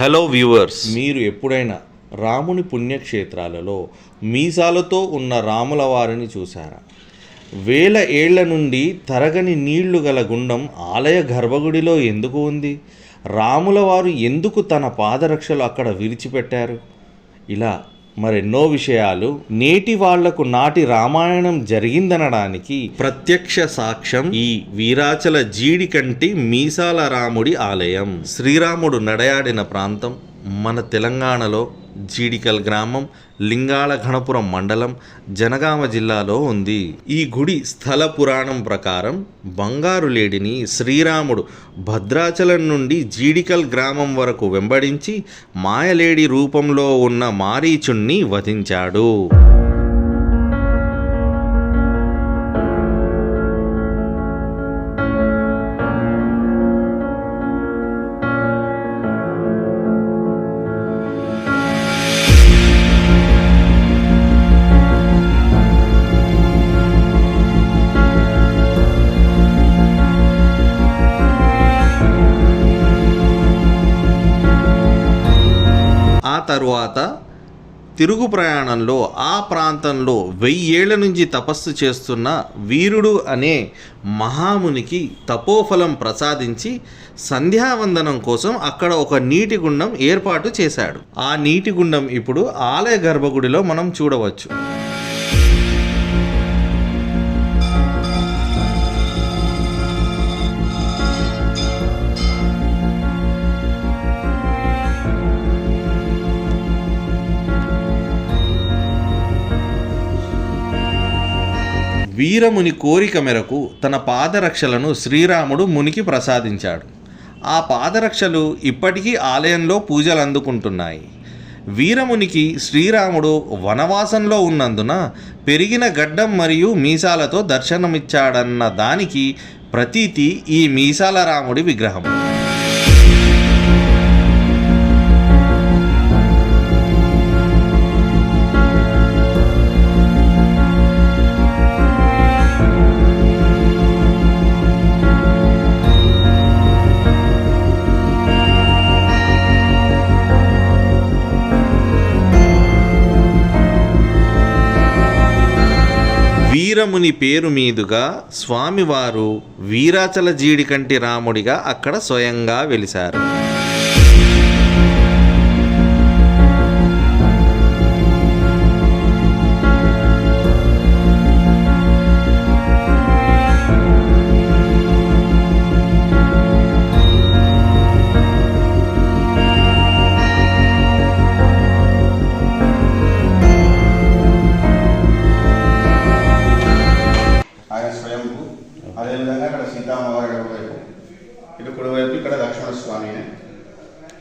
Hello viewers మీరు ఎప్పుడైనా రాముని పుణ్యక్షేత్రాలలో మీసాలతో ఉన్న రాముల వారిని చూశారా? వేల ఏళ్ళ నుండి తరగని నీళ్ళు గల గుండం ఆలయ గర్భగుడిలో ఎందుకు ఉంది? రాముల వారు ఎందుకు తన పాదరక్షలు అక్కడ విరిచిపెట్టారు? ఇలా మరెన్నో విషయాలు. నేటి వాళ్ళకు నాటి రామాయణం జరిగిందనడానికి ప్రత్యక్ష సాక్ష్యం ఈ వీరాచల జీడి కంటి మీసాల రాముడి ఆలయం. శ్రీరాముడు నడయాడిన ప్రాంతం మన తెలంగాణలో జీడికల్ గ్రామం లింగాల ఘనపురం మండలం జనగామ జిల్లాలో ఉంది. ఈ గుడి స్థల పురాణం ప్రకారం బంగారు లేడిని శ్రీరాముడు భద్రాచలం నుండి జీడికల్ గ్రామం వరకు వెంబడించి మాయలేడి రూపంలో ఉన్న మారీచుణ్ణి వధించాడు. తరువాత తిరుగు ప్రయాణంలో ఆ ప్రాంతంలో వెయ్యేళ్ళ నుంచి తపస్సు చేస్తున్న వీరుడు అనే మహామునికి తపోఫలం ప్రసాదించి సంధ్యావందనం కోసం అక్కడ ఒక నీటి గుండం ఏర్పాటు చేశాడు. ఆ నీటి గుండం ఇప్పుడు ఆలయ గర్భగుడిలో మనం చూడవచ్చు. వీరముని కోరిక మేరకు తన పాదరక్షలను శ్రీరాముడు మునికి ప్రసాదించాడు. ఆ పాదరక్షలు ఇప్పటికీ ఆలయంలో పూజలు అందుకుంటున్నాయి. వీరమునికి శ్రీరాముడు వనవాసంలో ఉన్నందున పెరిగిన గడ్డం మరియు మీసాలతో దర్శనమిచ్చాడన్న దానికి ప్రతీతి ఈ మీసాల రాముడి విగ్రహం. వీరముని పేరు మీదుగా స్వామివారు వీరాచల జీడికంటి రాముడిగా అక్కడ స్వయంగా వెలిశారు.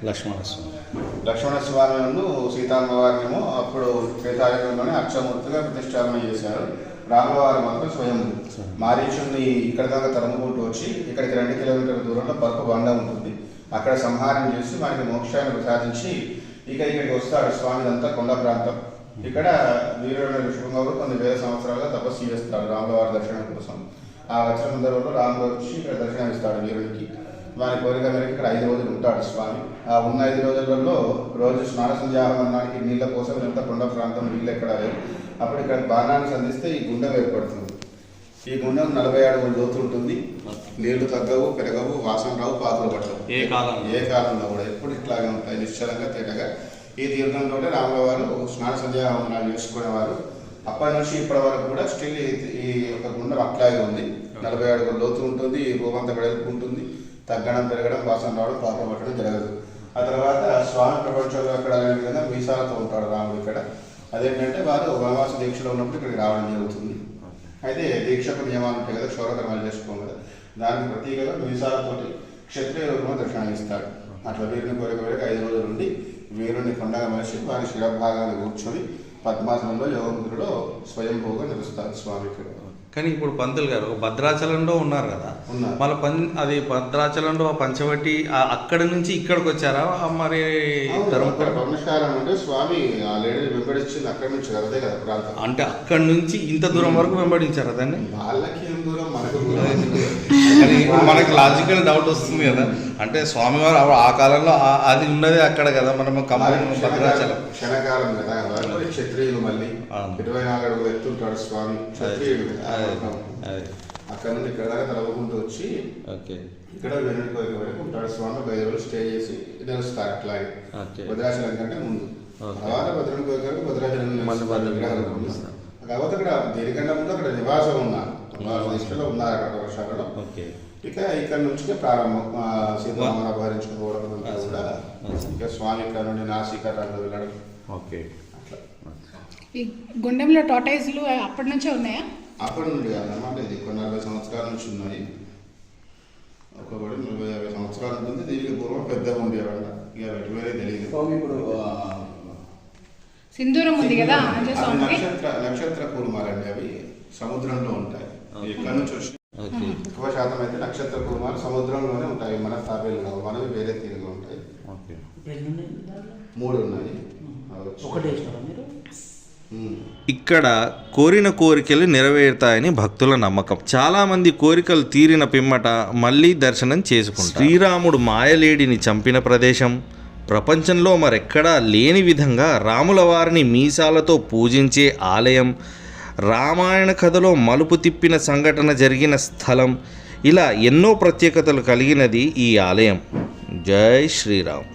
లక్ష్మణ స్వామి లక్ష్మణ స్వామి సీతామ్మవారినేమో అప్పుడు త్రేతాయుగంలోనే అక్షమూర్తిగా ప్రతిష్టాపన చేశారు. రామవారు మాత్రం స్వయం మారీచుని ఇక్కడ దాకా తరుముకుంటూ వచ్చి ఇక్కడికి రెండు కిలోమీటర్ల దూరంలో పరుపు బండ ఉంటుంది. అక్కడ సంహారం చేసి మనకి మోక్షాన్ని ప్రసాదించి ఇక ఇక్కడికి వస్తాడు స్వామి అంతా కొండ ప్రాంతం. ఇక్కడ వీరుడు ఋషభంగా కొన్ని వేల సంవత్సరాలుగా తపస్సు చేస్తాడు రాములవారి దర్శనం కోసం. ఆ వచ్చిన సందర్భంలో రాముడు వచ్చి ఇక్కడ దర్శనం ఇస్తాడు వీరుడికి. వారి కోరిక మేరకు ఇక్కడ ఐదు రోజులు ఉంటాడు స్వామి. ఆ ఉన్న ఐదు రోజులలో రోజు స్నాన సంధ్యావనానికి నీళ్ళ కోసం ఎంత కొండ ప్రాంతం నీళ్ళు ఎక్కడ లేవు. అప్పుడు ఇక్కడ బాణాన్ని సంధిస్తే ఈ గుండెం ఏర్పడుతుంది. ఈ గుండెం నలభై అడుగుల లోతు ఉంటుంది నీళ్ళు తగ్గవు పెరగవు వాసన రావు పాత్రలు పట్టవు. ఏ కాలం ఏ కాలంలో కూడా ఎప్పుడు ఇట్లాగే ఉంటాయి. నిశ్చలంగా తేటగా. ఈ తీర్థంలోనే రాముల వారు స్నాన సంధ్యావందనాలు చేసుకునేవారు. అప్పటి నుంచి ఇప్పటి వరకు కూడా స్టిల్ ఈ యొక్క గుండం అట్లాగే ఉంది. నలభై అడుగుల లోతు ఉంటుంది ఈ రూపంతా వెడల్పు ఉంటుంది. తగ్గడం పెరగడం వాసన రావడం పాప పట్టడం జరగదు. ఆ తర్వాత స్వామి ప్రపంచంలో అక్కడ అనే విధంగా మీసాలతో ఉంటాడు రాముడు ఇక్కడ. అదేంటంటే వారు వనవాస దీక్షలో ఉన్నప్పుడు ఇక్కడికి రావడం జరుగుతుంది. అయితే దీక్షకు నియమాలు ఉంటాయి కదా క్షౌరకర్మాలు చేసుకోం కదా. దానికి ప్రతీకగా మీసాలతోటి క్షత్రియ రూపంలో దర్శనమిస్తాడు అట్లా వీరుని కోరిక కోరిక ఐదు రోజులు ఉండి వీరుని కొండగా మనిషి వారి శిరభాగాన్ని కూర్చొని పద్మాసనంలో యోగముద్రలో స్వయంభూగా నిలుస్తారు స్వామి ఇక్కడ. కానీ ఇప్పుడు పంతులు గారు భద్రాచలంలో ఉన్నారు కదా. మళ్ళీ పం అది భద్రాచలంలో పంచవటి ఆ- అక్కడి నుంచి ఇక్కడికి వచ్చారా? మరి పర్ణశాల నుండి స్వామి వెంబడించింది అక్కడి నుంచి అదే కదా ప్రాంతం అంటే అక్కడి నుంచి ఇంత దూరం వరకు వెంబడించారా దాన్ని? వాళ్ళకి ఏం దూరం? మనకు మనకి లాజికల్ డౌట్ వస్తుంది కదా. అంటే స్వామివారు ఆ- ఆ కాలంలో అది ఉన్నదే అక్కడ కదా మనం ఖమ్మం భద్రాచలం. క్షణకాలం కదా క్షత్రియులు మళ్ళీ. ఇరవై నాలుగు ఎత్తుంటాడు స్వామి క్షత్రియుడు. అదే, అక్కడ నుండి ఇక్కడ దాకా తలవకుంటూ వచ్చి ఓకే. ఇక్కడ వెనుక వరకు ఉంటాడు స్వామి ఒక ఐదు రోజులు స్టే చేసి నిలుస్తారు అట్లాగే ఓకే. భద్రాచలం కంటే ముందు. తర్వాత భద్రానికి పోయాక భద్రాచలం. కాకపోతే అక్కడ దీనికన్నా ముందు అక్కడ నివాసం ఉన్నారు. దిశలో ఉన్నారు అక్కడ వర్షాలలో ఓకే. ఇక ఇక్కడ నుంచి ప్రారంభం. సీతారామన్ అపహరించుకోవడం అంతా కూడా. ఇక స్వామి ఇక్కడ నుండి నాసికర్రాలు వెళ్ళడం. ఓకే. అట్లా. ఈ గుండెంలో టాటైజ్లు అప్పటి నుంచే ఉన్నాయా? అప్పటి నుండి కాదన్నమాట ఇది కొన్ని నలభై సంవత్సరాల నుంచి ఉన్నాయి. ఒక్కొక్కటి నలభై యాభై సంవత్సరాల ఉంటుంది దీనికి పూర్వం పెద్దగా ఉండేవాళ్ళ ఇక వెంటనే తెలియదు. ఇప్పుడు సింధూరం ఉంది కదా నక్షత్ర నక్షత్ర కూర్మాలండి అవి సముద్రంలో ఉంటాయి. ఎక్కడి నుంచి వచ్చి ఓకే. ఎక్కువ శాతం అయితే నక్షత్ర కూర్మాలు సముద్రంలోనే ఉంటాయి మన తాబేలు కావు మనవి వేరే తీరుగా ఉంటాయి. ఓకే. మూడు ఉన్నాయి. ఒకటి. ఇక్కడ కోరిన కోరికలు నెరవేరుతాయని భక్తుల నమ్మకం. చాలామంది కోరికలు తీరిన పిమ్మట మళ్ళీ దర్శనం చేసుకుంటారు. శ్రీరాముడు మాయలేడిని చంపిన ప్రదేశం. ప్రపంచంలో మరెక్కడా లేని విధంగా రాముల వారిని మీసాలతో పూజించే ఆలయం. రామాయణ కథలో మలుపు తిప్పిన సంఘటన జరిగిన స్థలం. ఇలా ఎన్నో ప్రత్యేకతలు కలిగినది ఈ ఆలయం. జై శ్రీరామ్.